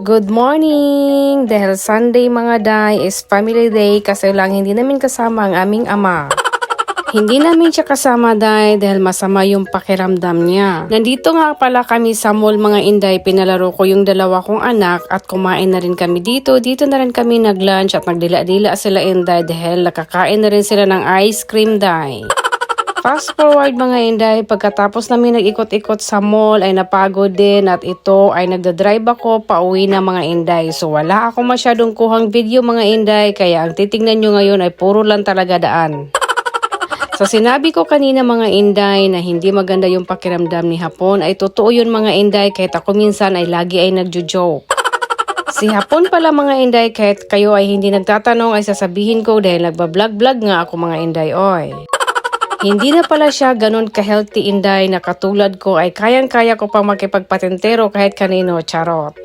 Good morning! Dahil Sunday mga day is family day kasi lang hindi namin kasama ang aming ama. Hindi namin siya kasama day dahil masama yung pakiramdam niya. Nandito nga pala kami sa mall mga inday, pinalaro ko yung dalawa kong anak at kumain na rin kami dito. Dito na rin kami nag-lunch at nagdila-dila sila inday dahil nakakain na rin sila ng ice cream day. Fast forward mga inday, pagkatapos namin nag-ikot-ikot sa mall ay napagod din at ito ay nagdadrive ako pauwi na mga inday. So wala ako masyadong kuhang video mga inday kaya ang titingnan nyo ngayon ay puro lang talaga daan. Sa sinabi ko kanina mga inday na hindi maganda yung pakiramdam ni Hapon ay totoo yun mga inday kahit ako minsan ay lagi ay nagjo-joke. Si Hapon pala mga inday kahit kayo ay hindi nagtatanong ay sasabihin ko dahil nagbablog-vlog nga ako mga inday oy. Hindi na pala siya ganun ka-healthy inday na katulad ko ay kayang-kaya ko pang makipagpatentero kahit kanino, charot.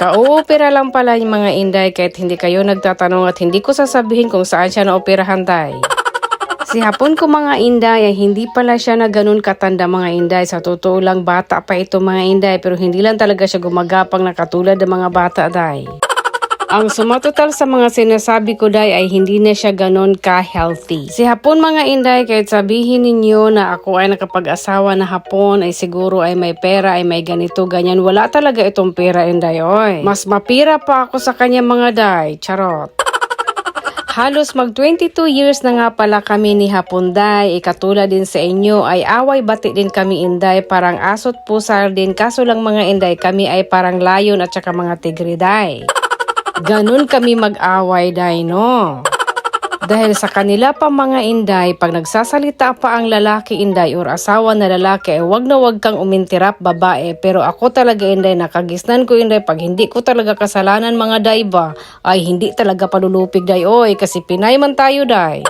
Kauopera lang pala yung mga inday kahit hindi kayo nagtatanong at hindi ko sasabihin kung saan siya naoperahan day. Si hapon ko mga inday ay hindi pala siya na ganun katanda mga inday. Sa totoo lang bata pa ito mga inday pero hindi lang talaga siya gumagapang na katulad ng mga bata day. Ang sumatotal sa mga sinasabi ko day ay hindi na siya ganon ka-healthy. Si hapon mga inday, kahit sabihin ninyo na ako ay nakapag-asawa na hapon ay siguro ay may pera, ay may ganito, ganyan. Wala talaga itong pera inday, oy. Mas mapira pa ako sa kanya mga day, charot. Halos mag 22 years na nga pala kami ni Hapunday, ikatulad din sa inyo ay away bati din kami inday, parang asot pusar din, kaso lang mga inday kami ay parang layon at saka mga tigriday. Ganun kami mag-away, day, no? Dahil sa kanila pa mga inday, pag nagsasalita pa ang lalaki inday or asawa na lalaki, eh, wag na wag kang umintirap babae. Pero ako talaga inday, nakagisnan ko inday, pag hindi ko talaga kasalanan mga day ba, ay hindi talaga palulupig day, oy, kasi Pinay man tayo day.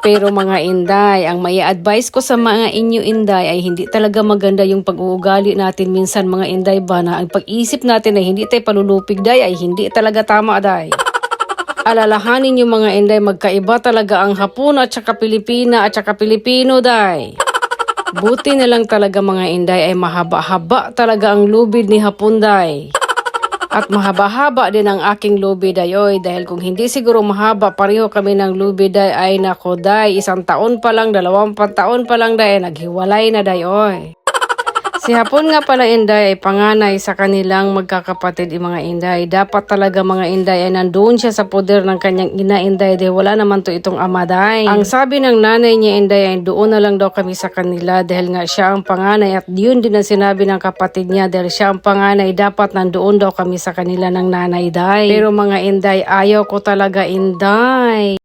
Pero mga inday, ang may advice ko sa mga inyo inday ay hindi talaga maganda yung pag-uugali natin minsan mga inday ba na ang pag-isip natin ay hindi tayo palulupig day ay hindi talaga tama day. Alalahanin yung mga inday magkaiba talaga ang Hapon at saka Pilipina at saka Pilipino day. Buti na lang talaga mga inday ay mahaba-haba talaga ang lubid ni Hapon day. At mahaba-haba din ang aking lubi dayoy dahil kung hindi siguro mahaba pareho kami ng lubi day ay nako day isang taon pa lang dalawang taon pa lang day naghiwalay na dayoy. Si Hapon nga pala Inday ay panganay sa kanilang magkakapatid yung mga Inday. Dapat talaga mga Inday ay nandoon siya sa poder ng kanyang ina Inday dahil wala naman to itong amaday. Ang sabi ng nanay niya Inday ay doon na lang daw kami sa kanila dahil nga siya ang panganay at yun din ang sinabi ng kapatid niya dahil siya ang panganay dapat nandoon daw kami sa kanila ng nanay Day. Pero mga Inday ayaw ko talaga Inday.